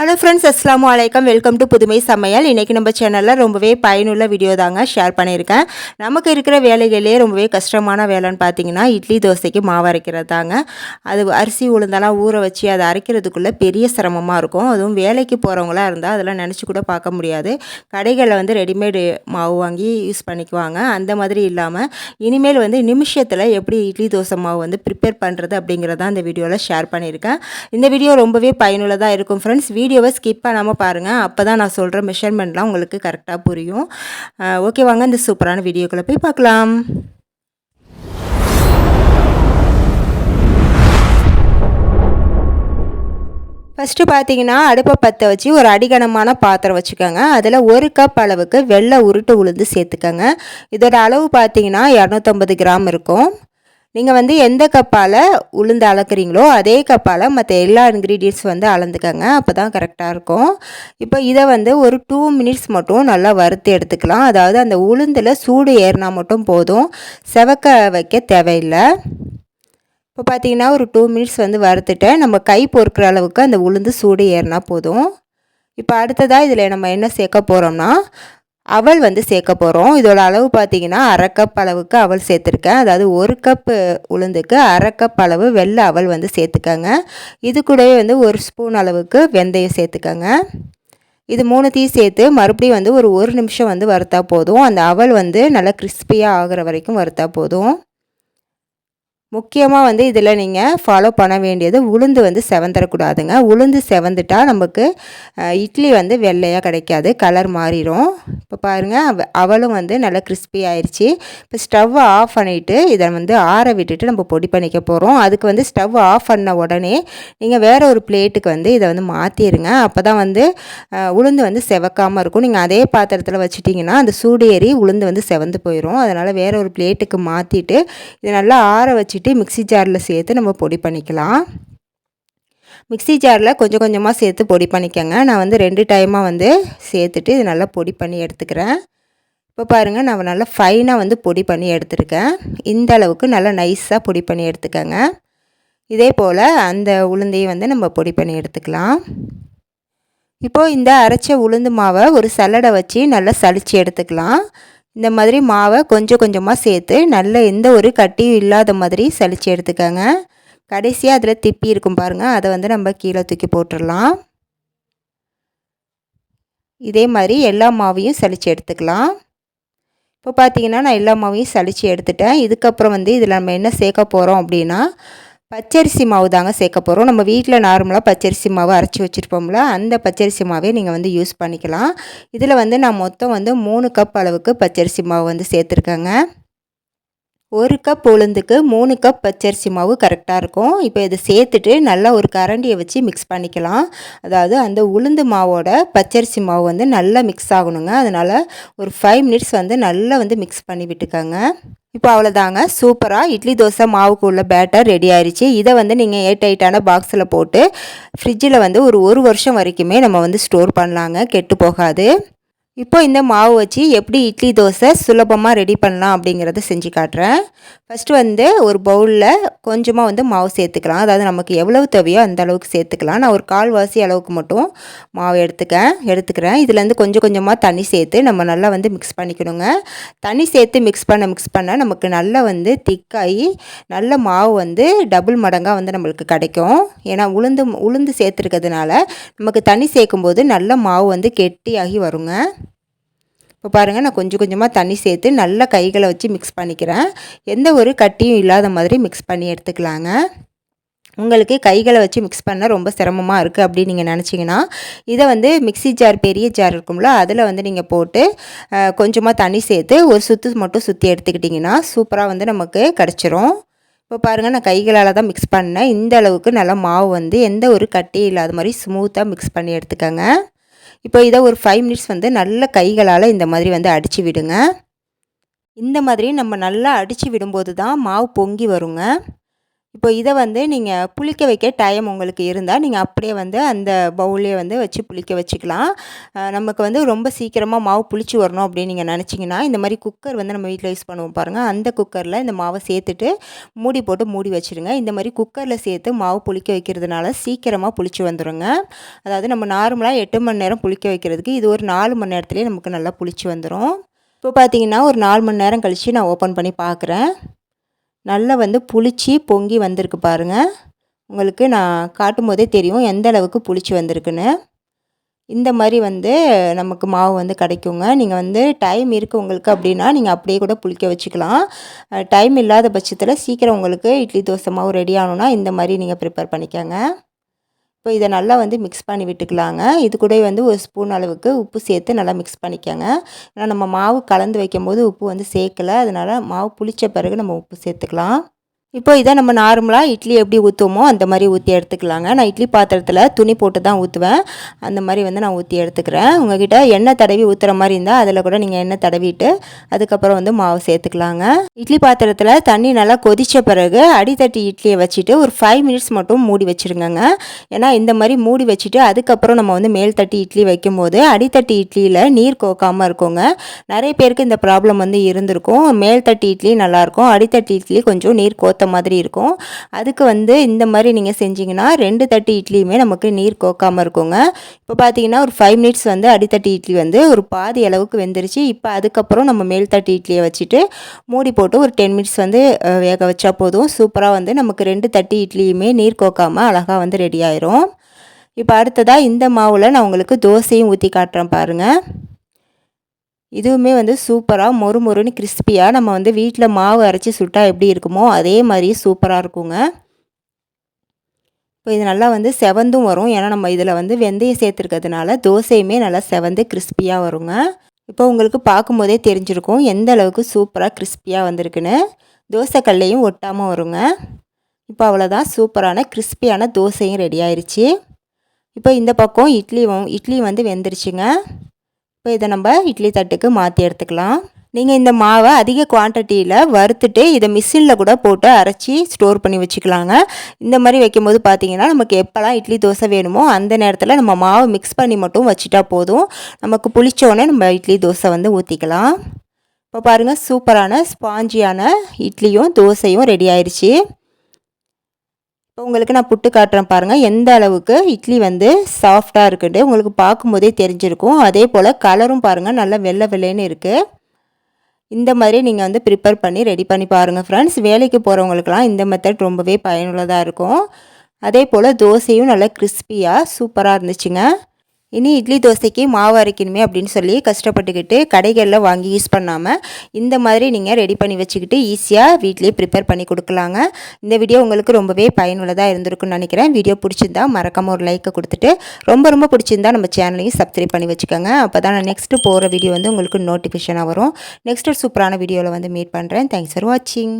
Hello friends அஸ்லாம் வலைக்கம் welcome to புதுமை சமையல் இன்றைக்கி நம்ம சேனலில் ரொம்பவே பயனுள்ள வீடியோ தாங்க ஷேர் பண்ணியிருக்கேன். நமக்கு இருக்கிற வேலைகளே ரொம்பவே கஷ்டமான வேலைன்னு பார்த்தீங்கன்னா இட்லி தோசைக்கு மாவு அரைக்கிறது தாங்க. அது அரிசி உளுந்தெல்லாம் ஊற வச்சு அதை அரைக்கிறதுக்குள்ளே பெரிய சிரமமாக இருக்கும். அதுவும் வேலைக்கு போகிறவங்களாம் இருந்தால் அதெல்லாம் நினச்சி கூட பார்க்க முடியாது. கடைகளில் வந்து ரெடிமேடு மாவு வாங்கி யூஸ் பண்ணிக்குவாங்க. அந்த மாதிரி இல்லாமல் இனிமேல் வந்து நிமிஷத்தில் எப்படி இட்லி தோசை மாவு வந்து ப்ரிப்பேர் பண்ணுறது அப்படிங்கிறத இந்த வீடியோவில் ஷேர் பண்ணியிருக்கேன். இந்த வீடியோ ரொம்பவே பயனுள்ளதாக இருக்கும் ஃப்ரெண்ட்ஸ் வீடியோவை ஸ்கிப் பண்ணாமல் பாருங்கள் அப்போ தான் நான் சொல்கிற மெஷர்மெண்ட்லாம் உங்களுக்கு கரெக்டாக புரியும். ஓகே வாங்க இந்த சூப்பரான வீடியோக்களை போய் பார்க்கலாம். ஃபஸ்ட்டு பார்த்தீங்கன்னா அடுப்பை பற்ற வச்சு ஒரு அடிகனமான பாத்திரம் வச்சுக்கோங்க. அதில் ஒரு கப் அளவுக்கு வெள்ளை உருட்டு உளுந்து சேர்த்துக்கோங்க. இதோட அளவு பார்த்தீங்கன்னா இரநூத்தம்பது கிராம் இருக்கும். நீங்கள் வந்து எந்த கப்பால் உளுந்து அளக்குறீங்களோ அதே கப்பால் மற்ற எல்லா இன்க்ரீடியன்ஸ் வந்து அளந்துக்கங்க. அப்போ தான் கரெக்டாக இருக்கும். இப்போ இதை வந்து ஒரு டூ மினிட்ஸ் மட்டும் நல்லா வறுத்து எடுத்துக்கலாம். அதாவது அந்த உளுந்தில் சூடு ஏறினா மட்டும் போதும். செவக்க வைக்க தேவையில்லை. இப்போ பார்த்தீங்கன்னா ஒரு டூ மினிட்ஸ் வந்து வறுத்துட்டேன் நம்ம கை பொறுக்கிற அளவுக்கு அந்த உளுந்து சூடு ஏறினா போதும். இப்போ அடுத்ததாக இதில் நம்ம என்ன சேர்க்க போகிறோம்னா அவல் வந்து சேர்க்க போகிறோம் இதோட அளவு பார்த்திங்கன்னா அரை கப் அளவுக்கு அவள் சேர்த்துருக்கேன். அதாவது ஒரு கப்பு உளுந்துக்கு அரை கப் அளவு வெள்ளை அவல் வந்து சேர்த்துக்கங்க. இது கூடவே வந்து ஒரு ஸ்பூன் அளவுக்கு வெந்தயம் சேர்த்துக்கங்க. இது மூணுத்தையும் சேர்த்து மறுபடியும் வந்து ஒரு ஒரு நிமிஷம் வந்து வறுத்தா போதும். அந்த அவல் வந்து நல்லா கிறிஸ்பியாக ஆகிற வரைக்கும் வறுத்தா போதும். முக்கியமாக வந்து இதில் நீங்கள் ஃபாலோ பண்ண வேண்டியது உளுந்து வந்து செவந்துடக்கூடாதுங்க உளுந்து செவந்துட்டால் நமக்கு இட்லி வந்து வெள்ளையாக கிடைக்காது கலர் மாறிடும் இப்போ பாருங்கள் அவளும் வந்து நல்லா கிறிஸ்பி ஆயிடுச்சு இப்போ ஸ்டவ் ஆஃப் பண்ணிவிட்டு இதை வந்து ஆற விட்டுட்டு நம்ம பொடி பண்ணிக்க போகிறோம் அதுக்கு வந்து ஸ்டவ் ஆஃப் பண்ண உடனே நீங்கள் வேறு ஒரு பிளேட்டுக்கு வந்து இதை வந்து மாற்றிடுங்க அப்போ தான் வந்து உளுந்து வந்து செவக்காமல் இருக்கும். நீங்கள் அதே பாத்திரத்தில் வச்சுட்டிங்கன்னா அந்த சூடு ஏறி உளுந்து வந்து செவந்து போயிடும் அதனால் வேறு ஒரு பிளேட்டுக்கு மாற்றிட்டு இதை நல்லா ஆற வச்சு வச்சுட்டு மிக்சி ஜாரில் சேர்த்து நம்ம பொடி பண்ணிக்கலாம். மிக்சி ஜாரில் கொஞ்சம் கொஞ்சமாக சேர்த்து பொடி பண்ணிக்கோங்க. நான் வந்து ரெண்டு டைமாக வந்து சேர்த்துட்டு இது நல்லா பொடி பண்ணி எடுத்துக்கிறேன். இப்போ பாருங்கள் நான் நல்லா ஃபைனாக வந்து பொடி பண்ணி எடுத்துருக்கேன். இந்த அளவுக்கு நல்லா நைஸாக பொடி பண்ணி எடுத்துக்கோங்க. இதே போல் அந்த உளுந்தையும் வந்து நம்ம பொடி பண்ணி எடுத்துக்கலாம். இப்போது இந்த அரைச்ச உளுந்து மாவை ஒரு சல்லடை வச்சு நல்லா சளிச்சு எடுத்துக்கலாம். இந்த மாதிரி மாவை கொஞ்சம் கொஞ்சமாக சேர்த்து நல்ல எந்த ஒரு கட்டியும் இல்லாத மாதிரி சளிச்சு எடுத்துக்கோங்க. கடைசியாக அதில் திப்பி இருக்கும் பாருங்கள் அதை வந்து நம்ம கீழே தூக்கி போட்டுடலாம் இதே மாதிரி எல்லா மாவையும் சளிச்சு எடுத்துக்கலாம். இப்போ பார்த்தீங்கன்னா நான் எல்லா மாவையும் சளிச்சு எடுத்துட்டேன். இதுக்கப்புறம் வந்து இதில் நம்ம என்ன சேர்க்க போகிறோம் அப்படின்னா பச்சரிசி மாவு தாங்க சேர்க்க போகிறோம் நம்ம வீட்டில் நார்மலாக பச்சரிசி மாவு அரைச்சி வச்சுருப்போம்ல அந்த பச்சரிசி மாவே நீங்கள் வந்து யூஸ் பண்ணிக்கலாம். இதில் வந்து நான் மொத்தம் வந்து மூணு கப் அளவுக்கு பச்சரிசி மாவு வந்து சேர்த்துருக்கேங்க. ஒரு கப் உளுந்துக்கு மூணு கப் பச்சரிசி மாவு கரெக்டாக இருக்கும். இப்போ இதை சேர்த்துட்டு நல்லா ஒரு கரண்டியை வச்சு மிக்ஸ் பண்ணிக்கலாம். அதாவது அந்த உளுந்து மாவோட பச்சரிசி மாவு வந்து நல்லா மிக்ஸ் ஆகணுங்க. அதனால் ஒரு ஃபைவ் மினிட்ஸ் வந்து நல்லா வந்து மிக்ஸ் பண்ணி விட்டுக்கோங்க. இப்போ அவ்வளோதாங்க. சூப்பராக இட்லி தோசை மாவுக்கு உள்ள பேட்டர் ரெடி ஆயிடுச்சு இதை வந்து நீங்கள் எயிட் எயிட்டான பாக்ஸில் போட்டு ஃப்ரிட்ஜில் வந்து ஒரு ஒரு வருஷம் வரைக்குமே நம்ம வந்து ஸ்டோர் பண்ணலாங்க. கெட்டு போகாது. இப்போ இந்த மாவு வச்சு எப்படி இட்லி தோசை சுலபமாக ரெடி பண்ணலாம் அப்படிங்கிறத செஞ்சு காட்டுறேன். ஃபஸ்ட்டு வந்து ஒரு பவுலில் கொஞ்சமாக வந்து மாவு சேர்த்துக்கலாம். அதாவது நமக்கு எவ்வளவு தேவையோ அந்த அளவுக்கு சேர்த்துக்கலாம். நான் ஒரு கால்வாசி அளவுக்கு மட்டும் மாவு எடுத்துக்கேன். எடுத்துக்கிறேன். இதுலேருந்து கொஞ்சம் கொஞ்சமாக தண்ணி சேர்த்து நம்ம நல்லா வந்து மிக்ஸ் பண்ணிக்கணுங்க. தண்ணி சேர்த்து மிக்ஸ் பண்ண மிக்ஸ் பண்ண நமக்கு நல்லா வந்து திக்காகி நல்ல மாவு வந்து டபுள் மடங்காக வந்து நம்மளுக்கு கிடைக்கும். ஏன்னா உளுந்து உளுந்து சேர்த்துருக்கிறதுனால நமக்கு தண்ணி சேர்க்கும்போது நல்ல மாவு வந்து கெட்டியாகி வருங்க. இப்போ பாருங்கள் நான் கொஞ்சம் கொஞ்சமாக தண்ணி சேர்த்து நல்லா கைகளை வச்சு மிக்ஸ் பண்ணிக்கிறேன். எந்த ஒரு கட்டியும் இல்லாத மாதிரி மிக்ஸ் பண்ணி எடுத்துக்கலாங்க. உங்களுக்கு கைகளை வச்சு மிக்ஸ் பண்ண ரொம்ப சிரமமாக இருக்குது அப்படின்னு நீங்கள் நினச்சிங்கன்னா இதை வந்து மிக்சி ஜார் பெரிய ஜார் இருக்கும்ல அதில் வந்து நீங்கள் போட்டு கொஞ்சமாக தண்ணி சேர்த்து ஒரு சுற்று மட்டும் சுற்றி எடுத்துக்கிட்டிங்கன்னா சூப்பராக வந்து நமக்கு கிடச்சிரும். இப்போ பாருங்கள் நான் கைகளால் தான் மிக்ஸ் பண்ணேன். இந்த அளவுக்கு நல்லா மாவு வந்து எந்த ஒரு கட்டியும் இல்லாத மாதிரி ஸ்மூத்தாக மிக்ஸ் பண்ணி எடுத்துக்கோங்க. இப்போ இதை ஒரு ஃபைவ் மினிட்ஸ் வந்து நல்ல கைகளால் இந்த மாதிரி வந்து அடித்து விடுங்க. இந்த மாதிரி நம்ம நல்லா அடித்து விடும்போது தான் மாவு பொங்கி வருங்க. இப்போ இதை வந்து நீங்கள் புளிக்க வைக்க டைம் உங்களுக்கு இருந்தால் நீங்கள் அப்படியே வந்து அந்த பவுலையே வந்து வச்சு புளிக்க வச்சுக்கலாம். நமக்கு வந்து ரொம்ப சீக்கிரமாக மாவு புளிச்சு வரணும் அப்படின்னு நீங்கள் நினச்சிங்கன்னா இந்த மாதிரி குக்கர் வந்து நம்ம வீட்டில் யூஸ் பண்ணுவோம் பாருங்கள் அந்த குக்கரில் இந்த மாவை சேர்த்துட்டு மூடி போட்டு மூடி வச்சுருங்க. இந்த மாதிரி குக்கரில் சேர்த்து மாவு புளிக்க வைக்கிறதுனால சீக்கிரமாக புளிச்சு வந்துடுங்க அதாவது நம்ம நார்மலாக எட்டு மணி நேரம் புளிக்க வைக்கிறதுக்கு இது ஒரு நாலு மணி நேரத்துலேயே நமக்கு நல்லா புளிச்சு வந்துடும் இப்போ பார்த்தீங்கன்னா ஒரு நாலு மணி நேரம் கழித்து நான் ஓப்பன் பண்ணி பார்க்குறேன். நல்லா வந்து புளிச்சு பொங்கி வந்திருக்கு பாருங்கள் உங்களுக்கு நான் காட்டும் போதே தெரியும் எந்த அளவுக்கு புளிச்சு வந்திருக்குன்னு. இந்த மாதிரி வந்து நமக்கு மாவு வந்து கிடைக்குங்க. நீங்கள் வந்து டைம் இருக்குது உங்களுக்கு அப்படின்னா நீங்கள் அப்படியே கூட புளிக்க வச்சுக்கலாம். டைம் இல்லாத பட்சத்தில் சீக்கிரம் உங்களுக்கு இட்லி தோசை மாவு ரெடி ஆகணுன்னா இந்த மாதிரி நீங்கள் ப்ரிப்பேர் பண்ணிக்கோங்க. இப்போ இதை நல்லா வந்து மிக்ஸ் பண்ணி விட்டுக்கலாங்க. இது கூட வந்து ஒரு ஸ்பூன் அளவுக்கு உப்பு சேர்த்து நல்லா மிக்ஸ் பண்ணிக்கோங்க. ஏன்னா நம்ம மாவு கலந்து வைக்கும்போது உப்பு வந்து சேர்க்கலை. அதனால் மாவு புளித்த பிறகு நம்ம உப்பு சேர்த்துக்கலாம். இப்போ இதை நம்ம நார்மலாக இட்லி எப்படி ஊற்றுவோமோ அந்த மாதிரி ஊற்றி எடுத்துக்கலாங்க. நான் இட்லி பாத்திரத்தில் துணி போட்டு தான் ஊற்றுவேன் அந்த மாதிரி வந்து நான் ஊற்றி எடுத்துக்கிறேன். உங்ககிட்ட எண்ணெய் தடவி ஊற்றுற மாதிரி இருந்தால் அதில் கூட நீங்கள் எண்ணெய் தடவிட்டு அதுக்கப்புறம் வந்து மாவு சேர்த்துக்கலாங்க. இட்லி பாத்திரத்தில் தண்ணி நல்லா கொதித்த பிறகு அடித்தட்டி இட்லியை வச்சுட்டு ஒரு ஃபைவ் மினிட்ஸ் மட்டும் மூடி வச்சுருங்கங்க. ஏன்னா இந்த மாதிரி மூடி வச்சுட்டு அதுக்கப்புறம் நம்ம வந்து மேல் தட்டி இட்லி வைக்கும்போது அடித்தட்டி இட்லியில் நீர் கோக்காமல் இருக்குங்க. நிறைய பேருக்கு இந்த ப்ராப்ளம் வந்து இருந்திருக்கும். மேல் தட்டி இட்லி நல்லாயிருக்கும் அடித்தட்டி இட்லி கொஞ்சம் நீர் கோ கோத்த மாதிரி இருக்கும். அதுக்கு வந்து இந்த மாதிரி நீங்கள் செஞ்சிங்கன்னா ரெண்டு தட்டி இட்லியுமே நமக்கு நீர் கோக்காமல் இருக்குங்க. இப்போ பார்த்தீங்கன்னா ஒரு ஃபைவ் மினிட்ஸ் வந்து அடித்தட்டி இட்லி வந்து ஒரு பாதி அளவுக்கு வெந்துருச்சு. இப்போ அதுக்கப்புறம் நம்ம மேல் தட்டி இட்லியை வச்சுட்டு மூடி போட்டு ஒரு டென் மினிட்ஸ் வந்து வேக வச்சா போதும். சூப்பராக வந்து நமக்கு ரெண்டு தட்டி இட்லியுமே நீர் கோக்காமல் அழகாக வந்து ரெடி ஆயிரும். இப்போ அடுத்ததாக இந்த மாவில் நான் உங்களுக்கு தோசையும் ஊற்றி காட்டுறேன் பாருங்கள் இதுவுமே வந்து சூப்பராக மொறு மொறுன்னு கிறிஸ்பியாக நம்ம வந்து வீட்டில் மாவு அரைச்சி சுட்டால் எப்படி இருக்குமோ அதே மாதிரி சூப்பராக இருக்குங்க. இப்போ இது நல்லா வந்து செவந்தும் வரும். ஏன்னா நம்ம இதில் வந்து வெந்தயம் சேர்த்துருக்கிறதுனால தோசையுமே நல்லா செவந்து கிறிஸ்பியாக வருங்க. இப்போ உங்களுக்கு பார்க்கும்போதே தெரிஞ்சிருக்கும் எந்த அளவுக்கு சூப்பராக கிறிஸ்பியாக வந்திருக்குன்னு. தோசை கல்லையும் ஒட்டாமல் வருங்க. இப்போ அவ்வளோதான் சூப்பரான கிறிஸ்பியான தோசையும் ரெடி ஆயிடுச்சு இப்போ இந்த பக்கம் இட்லி இட்லி வந்து வெந்துருச்சுங்க. இப்போ இதை நம்ம இட்லி தட்டுக்கு மாற்றி எடுத்துக்கலாம். நீங்கள் இந்த மாவை அதிக குவான்டிட்டியில் வறுத்துட்டு இதை மிஷினில் கூட போட்டு அரைச்சி ஸ்டோர் பண்ணி வச்சுக்கலாங்க. இந்த மாதிரி வைக்கும்போது பார்த்தீங்கன்னா நமக்கு எப்போல்லாம் இட்லி தோசை வேணுமோ அந்த நேரத்தில் நம்ம மாவை மிக்ஸ் பண்ணி மட்டும் வச்சுட்டா போதும். நமக்கு புளிச்சோடனே நம்ம இட்லி தோசை வந்து ஊற்றிக்கலாம் இப்போ பாருங்கள் சூப்பரான ஸ்பாஞ்சியான இட்லியும் தோசையும் ரெடி ஆயிடுச்சு இப்போ உங்களுக்கு நான் புட்டு காட்டுறேன் பாருங்கள் எந்த அளவுக்கு இட்லி வந்து சாஃப்டாக இருக்குன்ட்டு உங்களுக்கு பார்க்கும்போதே தெரிஞ்சிருக்கும். அதே போல் கலரும் பாருங்கள் நல்லா வெள்ளை வெள்ளைன்னு இருக்குது இந்த மாதிரி நீங்கள் வந்து ப்ரிப்பேர் பண்ணி ரெடி பண்ணி பாருங்கள் ஃப்ரெண்ட்ஸ் வேலைக்கு போகிறவங்களுக்கெல்லாம் இந்த மெத்தட் ரொம்பவே பயனுள்ளதாக இருக்கும். அதே போல் தோசையும் நல்லா கிறிஸ்பியாக சூப்பராக இருந்துச்சுங்க. இனி இட்லி தோசைக்கு மாவு அரைக்கணுமே அப்படின்னு சொல்லி கஷ்டப்பட்டுக்கிட்டு கடைகளில் வாங்கி யூஸ் பண்ணாமல் இந்த மாதிரி நீங்கள் ரெடி பண்ணி வச்சுக்கிட்டு ஈஸியாக வீட்லேயே ப்ரிப்பேர் பண்ணி கொடுக்கலாங்க. இந்த வீடியோ உங்களுக்கு ரொம்பவே பயனுள்ளதாக இருந்திருக்குன்னு நினைக்கிறேன். வீடியோ பிடிச்சிருந்தா மறக்காமல் ஒரு லைக்கை கொடுத்துட்டு ரொம்ப ரொம்ப பிடிச்சிருந்தா நம்ம சேனலையும் சப்ஸ்கிரைப் பண்ணி வச்சுக்கோங்க. அப்போ தான் நான் நெக்ஸ்ட்டு போகிற வீடியோ வந்து உங்களுக்கு நோட்டிஃபிகேஷனாக வரும். நெக்ஸ்ட் சூப்பரான வீடியோவில் வந்து மீட் பண்ணுறேன் தேங்க்ஸ் ஃபார் வாட்சிங்